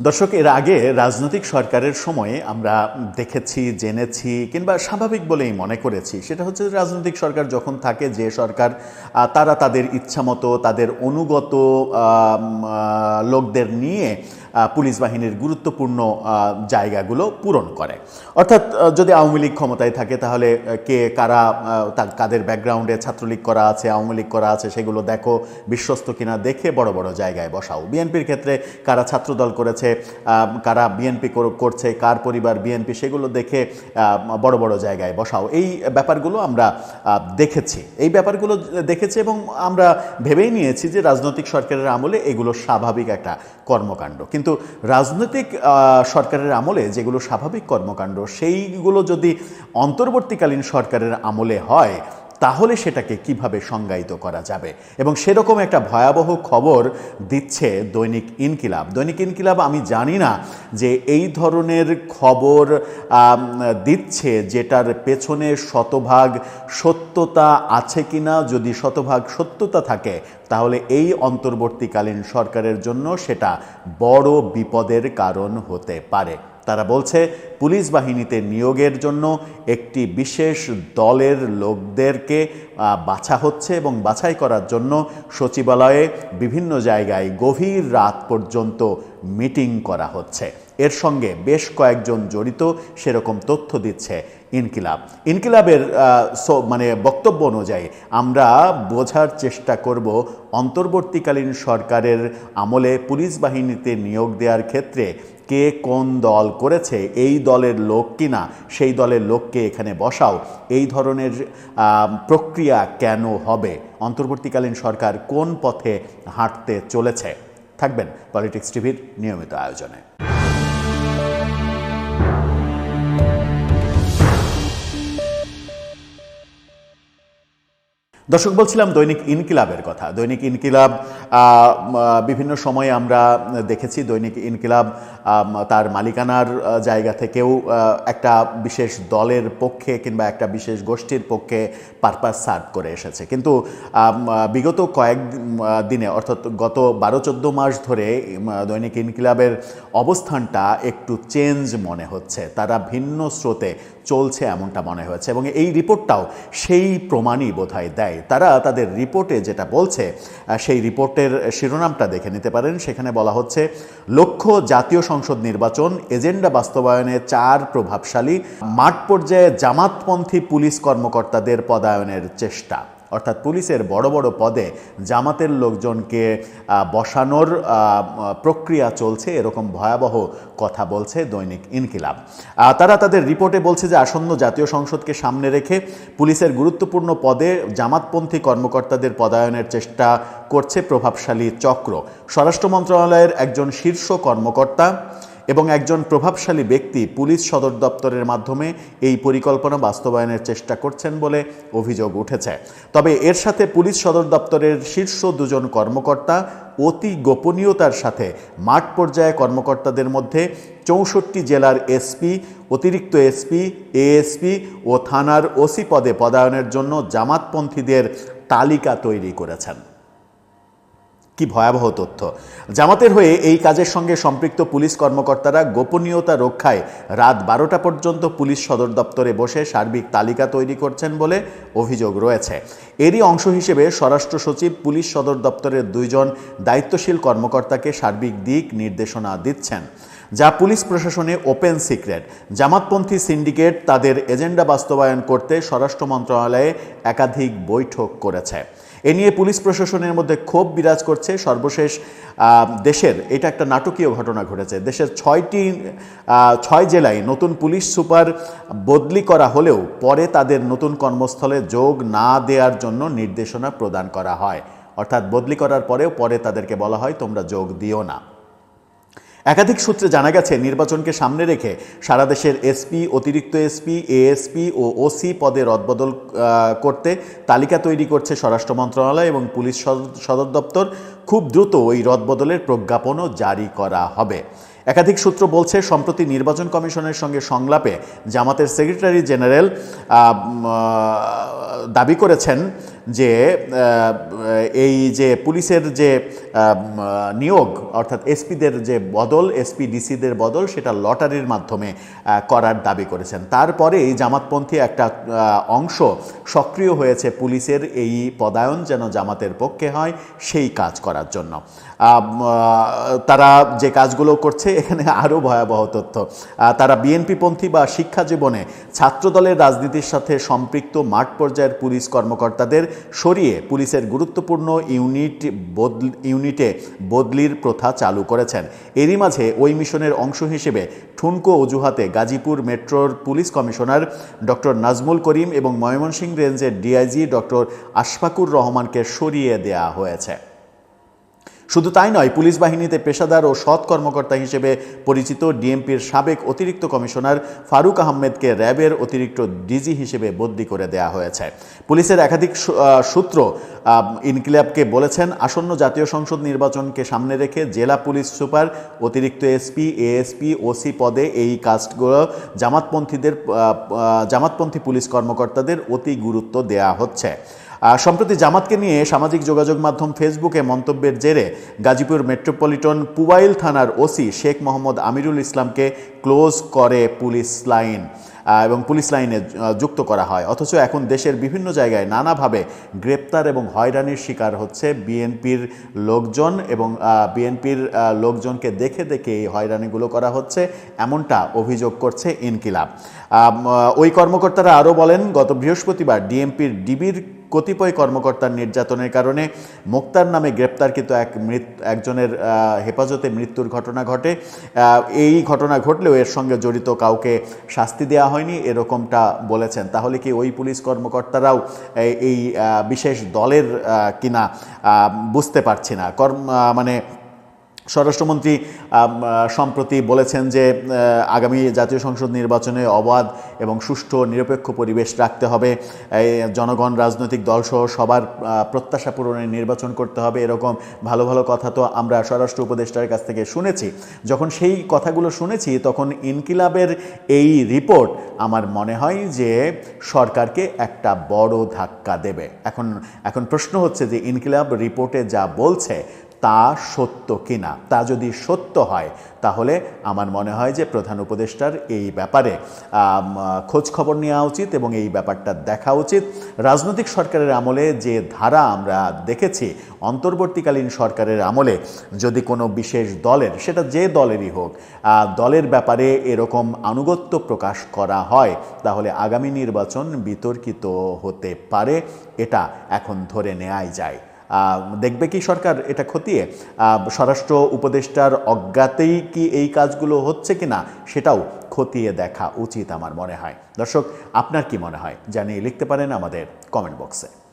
দর্শক, এর আগে রাজনৈতিক সরকারের সময়ে আমরা দেখেছি, জেনেছি কিংবা স্বাভাবিক বলেই মনে করেছি। সেটা হচ্ছে রাজনৈতিক সরকার যখন থাকে, যে সরকার তারা তাদের ইচ্ছামতো, তাদের অনুগত লোকদের নিয়ে পুলিশ বাহিনীর গুরুত্বপূর্ণ জায়গাগুলো পূরণ করে। অর্থাৎ যদি আওয়ামী লীগ ক্ষমতায় থাকে, তাহলে কে, কারা কাদের ব্যাকগ্রাউন্ডে ছাত্রলীগ করা আছে, আওয়ামী লীগ করা আছে, সেগুলো দেখো, বিশ্বস্ত কিনা দেখে বড় বড় জায়গায় বসাও। বিএনপির ক্ষেত্রে কারা ছাত্রদল করেছে কারা বিএনপি করছে, কার পরিবার বিএনপি, সেগুলো দেখে বড় বড় জায়গায় বসাও। এই ব্যাপারগুলো আমরা দেখেছি। এই ব্যাপারগুলো দেখেছি এবং আমরা ভেবেই নিয়েছি যে রাজনৈতিক সরকারের আমলে এগুলো স্বাভাবিক একটা কর্মকাণ্ড। কিন্তু রাজনৈতিক সরকারের আমলে যেগুলো স্বাভাবিক কর্মকাণ্ড সেইগুলো যদি অন্তর্বর্তীকালীন সরকারের আমলে হয় তাহলে সেটাকে কীভাবে সংজ্ঞায়িত করা যাবে? এবং সেরকম একটা ভয়াবহ খবর দিচ্ছে দৈনিক ইনকিলাব। দৈনিক ইনকিলাব আমি জানি না যে এই ধরনের খবর দিচ্ছে যেটার পেছনে শতভাগ সত্যতা আছে কিনা, যদি শতভাগ সত্যতা থাকে, তাহলে এই অন্তর্বর্তীকালীন সরকারের জন্য সেটা বড় বিপদের কারণ হতে পারে। তারা বলছে, পুলিশ বাহিনীতে নিয়োগের জন্য একটি বিশেষ দলের লোকদেরকে বাছা হচ্ছে এবং বাছাই করার জন্য সচিবালয়ে বিভিন্ন জায়গায় গভীর রাত পর্যন্ত মিটিং করা হচ্ছে। এর সঙ্গে বেশ কয়েকজন জড়িত সেরকম তথ্য দিচ্ছে ইনকিলাব। ইনকিলাবের মানে বক্তব্য অনুযায়ী আমরা বোঝার চেষ্টা করব অন্তর্বর্তীকালীন সরকারের আমলে পুলিশ বাহিনীতে নিয়োগ দেওয়ার ক্ষেত্রে কে কোন দল করেছে, এই দলের লোক কিনা, সেই দলের লোককে এখানে বসাও। এই ধরনের প্রক্রিয়া কেন হবে? অন্তর্বর্তীকালীন সরকার কোন পথে হাঁটতে চলেছে? থাকবেন পলিটিক্স টিভির নিয়মিত আয়োজনে। দর্শক, বলছিলাম দৈনিক ইনকিলাবের কথা। দৈনিক ইনকিলাব বিভিন্ন সময়ে আমরা দেখেছি দৈনিক ইনকিলাব তার মালিকানার জায়গা থেকেও একটা বিশেষ দলের পক্ষে কিংবা একটা বিশেষ গোষ্ঠীর পক্ষে পারপাস সার্ভ করে এসেছে। কিন্তু বিগত কয়েক দিনে, অর্থাৎ গত বারো, চোদ্দ মাস ধরে দৈনিক ইনকিলাবের অবস্থানটা একটু চেঞ্জ মনে হচ্ছে। তারা ভিন্ন স্রোতে চলছে এমনটা মনে হয়েছে এবং এই রিপোর্টটাও সেই প্রমাণই বোধহয় দেয় তারা তাদের রিপোর্টে যেটা বলছে সেই রিপোর্টের শিরোনামটা দেখে নিতে পারেন। সেখানে বলা হচ্ছে, লক্ষ্য জাতীয় সংসদ নির্বাচন, এজেন্ডা বাস্তবায়নে চার প্রভাবশালী, মাঠ পর্যায়ে জামাতপন্থী পুলিশ কর্মকর্তাদের পদায়নের চেষ্টা। অর্থাৎ পুলিশের বড় বড় পদে জামাতের লোকজনকে বসানোর প্রক্রিয়া চলছে, এরকম ভয়াবহ কথা বলছে দৈনিক ইনকিলাব। তারা তাদের রিপোর্টে বলছে যে আসন্ন জাতীয় সংসদকে সামনে রেখে পুলিশের গুরুত্বপূর্ণ পদে জামাতপন্থী কর্মকর্তাদের পদায়নের চেষ্টা করছে প্রভাবশালী চক্র। স্বরাষ্ট্র মন্ত্রণালয়ের একজন শীর্ষ কর্মকর্তা এবং একজন প্রভাবশালী ব্যক্তি পুলিশ সদর দপ্তরের মাধ্যমে এই পরিকল্পনা বাস্তবায়নের চেষ্টা করছেন বলে অভিযোগ উঠেছে। তবে এর সাথে পুলিশ সদর দপ্তরের শীর্ষ দুজন কর্মকর্তা অতি গোপনীয়তার সাথে মাঠ পর্যায়ে কর্মকর্তাদের মধ্যে চৌষট্টি জেলার এসপি, অতিরিক্ত এসপি, এএসপি ও থানার ওসি পদে পদায়নের জন্য জামাতপন্থীদের তালিকা তৈরি করেছেন। কি ভয়াবহ তথ্য? জামাতের হয়ে এই কাজের সঙ্গে সম্পৃক্ত পুলিশ কর্মকর্তারা গোপনীয়তা রক্ষায় রাত বারোটা পর্যন্ত পুলিশ সদর দপ্তরে বসে সার্বিক তালিকা তৈরি করছেন বলে অভিযোগ রয়েছে। এরই অংশ হিসেবে স্বরাষ্ট্র সচিব, পুলিশ সদর দপ্তরের দুইজন দায়িত্বশীল কর্মকর্তাকে সার্বিক দিক নির্দেশনা দিচ্ছেন। যা পুলিশ প্রশাসনে ওপেন সিক্রেট। জামাতপন্থী সিন্ডিকেট তাদের এজেন্ডা বাস্তবায়ন করতে স্বরাষ্ট্র মন্ত্রণালয়ে একাধিক বৈঠক করেছে। এ নিয়ে পুলিশ প্রশাসনের মধ্যে ক্ষোভ বিরাজ করছে। সর্বশেষ দেশের, এটা একটা নাটকীয় ঘটনা ঘটেছে। দেশের ছয়টি ছয় জেলায় নতুন পুলিশ সুপার বদলি করা হলেও পরে তাদের নতুন কর্মস্থলে যোগ না দেওয়ার জন্য নির্দেশনা প্রদান করা হয়। অর্থাৎ বদলি করার পরেও পরে তাদেরকে বলা হয়, তোমরা যোগ দিও না। একাধিক সূত্রে জানা গেছে, নির্বাচনকে সামনে রেখে সারা দেশের এসপি, অতিরিক্ত এসপি, এএসপি ও ওসি পদে রদবদল করতে তালিকা তৈরি করছে স্বরাষ্ট্র মন্ত্রণালয় এবং পুলিশ সদ- সদর দপ্তর। খুব দ্রুত ওই রদবদলের প্রজ্ঞাপনও জারি করা হবে। একাধিক সূত্র বলছে, সম্প্রতি নির্বাচন কমিশনের সঙ্গে সংলাপে জামাতের সেক্রেটারি জেনারেল দাবি করেছেন যে এই যে পুলিশের যে নিয়োগ, অর্থাৎ এসপিদের যে বদল, এসপি ডিসিদের বদল, সেটা লটারির মাধ্যমে করার দাবি করেছেন। তারপরেই জামাতপন্থী একটা অংশ সক্রিয় হয়েছে পুলিশের এই পদায়ন যেন জামাতের পক্ষে হয়, সেই কাজ করার জন্য। তারা যে কাজগুলো করছে, এখানে আরও ভয়াবহ তথ্য। তারা বিএনপিপন্থী বা শিক্ষা জীবনে ছাত্রদলের রাজনীতির সাথে সম্পৃক্ত মাঠ পর্যায়ের পুলিশ কর্মকর্তাদের সরিয়ে পুলিশের গুরুত্বপূর্ণ ইউনিট বদল ইউনিটে বদলির প্রথা চালু করেছেন। এরই মাঝে ওই মিশনের অংশ হিসেবে ঠুনকো অজুহাতে গাজীপুর মেট্রোর police commissioner doctor Nazmul Karim এবং ময়মনসিংহ রেঞ্জের ডিআইজি ডক্টর আশফাকুর রহমানকে সরিয়ে দেয়া হয়েছে। শুধু তাই নয়, পুলিশ বাহিনীতে পেশাদার ও সৎ কর্মকর্তা হিসেবে পরিচিত ডিএমপির সাবেক অতিরিক্ত কমিশনার ফারুক আহমেদকে র্যাবের অতিরিক্ত ডিজি হিসেবে বদলি করে দেয়া হয়েছে। পুলিশের একাধিক সূত্র ইনকিলাবকে বলেছেন, আসন্ন জাতীয় সংসদ নির্বাচনকে সামনে রেখে জেলা পুলিশ সুপার, অতিরিক্ত এসপি, এএসপি, ওসি পদে এই কাস্টগুলো জামাতপন্থীদের জামাতপন্থী পুলিশ কর্মকর্তাদের অতি গুরুত্ব দেয়া হচ্ছে। সম্প্রতি জামাতকে নিয়ে সামাজিক যোগাযোগ মাধ্যম ফেসবুকে মন্তব্যের জেরে গাজীপুর মেট্রোপলিটন পুবাইল থানার ওসি শেখ মোহাম্মদ আমিরুল ইসলামকে ক্লোজ করে পুলিশ লাইন এবং পুলিশ লাইনে যুক্ত করা হয়। অথচ এখন দেশের বিভিন্ন জায়গায় নানাভাবে গ্রেপ্তার এবং হয়রানির শিকার হচ্ছে বিএনপির লোকজন এবং বিএনপির লোকজনকে দেখে দেখে এই হয়রানিগুলো করা হচ্ছে, এমনটা অভিযোগ করছে ইনকিলাব। ওই কর্মকর্তারা আরও বলেন, গত বৃহস্পতিবার ডিএমপির ডিবির কতিপয় কর্মকর্তার নির্যাতনের কারণে মোক্তার নামে গ্রেপ্তারকৃত এক মৃত, একজনের হেফাজতে মৃত্যুর ঘটনা ঘটে। এই ঘটনা ঘটলেও এর সঙ্গে জড়িত কাউকে শাস্তি দেওয়া হয়নি, এরকমটা বলেছেন। তাহলে কি ওই পুলিশ কর্মকর্তারাও এই বিশেষ দলের কিনা বুঝতে পারছি না। কর্ম মানে স্বরাষ্ট্রমন্ত্রী সম্প্রতি বলেছেন যে আগামী জাতীয় সংসদ নির্বাচনে অবাধ এবং সুষ্ঠু নিরপেক্ষ পরিবেশ রাখতে হবে। জনগণ, রাজনৈতিক দলসহ সবার প্রত্যাশা পূরণে নির্বাচন করতে হবে। এরকম ভালো ভালো কথা তো আমরা স্বরাষ্ট্র উপদেষ্টার কাছ থেকে শুনেছি। যখন সেই কথাগুলো শুনেছি, তখন ইনকিলাবের এই রিপোর্ট আমার মনে হয় যে, সরকারকে একটা বড় ধাক্কা দেবে। এখন এখন প্রশ্ন হচ্ছে যে, ইনকিলাব রিপোর্টে যা বলছে তা সত্য কিনা? তা যদি সত্য হয়, তাহলে আমার মনে হয় যে প্রধান উপদেষ্টার এই ব্যাপারে খোঁজ খবর নেওয়া উচিত এবং এই ব্যাপারটা দেখা উচিত। রাজনৈতিক সরকারের আমলে যে ধারা আমরা দেখেছি, অন্তর্বর্তীকালীন সরকারের আমলে যদি কোনো বিশেষ দলের, সেটা যে দলেরই হোক দলের ব্যাপারে এরকম আনুগত্য প্রকাশ করা হয়, তাহলে আগামী নির্বাচন বিতর্কিত হতে পারে, এটা এখন ধরে নেওয়াই যায়। দেখবে কি সরকার এটা খতিয়ে? স্বরাষ্ট্র উপদেষ্টার অজ্ঞাতেই কি এই কাজগুলো হচ্ছে কি না সেটাও খতিয়ে দেখা উচিত আমার মনে হয়। দর্শক, আপনার কি মনে হয়? জানিয়ে লিখতে পারেন আমাদের কমেন্ট বক্সে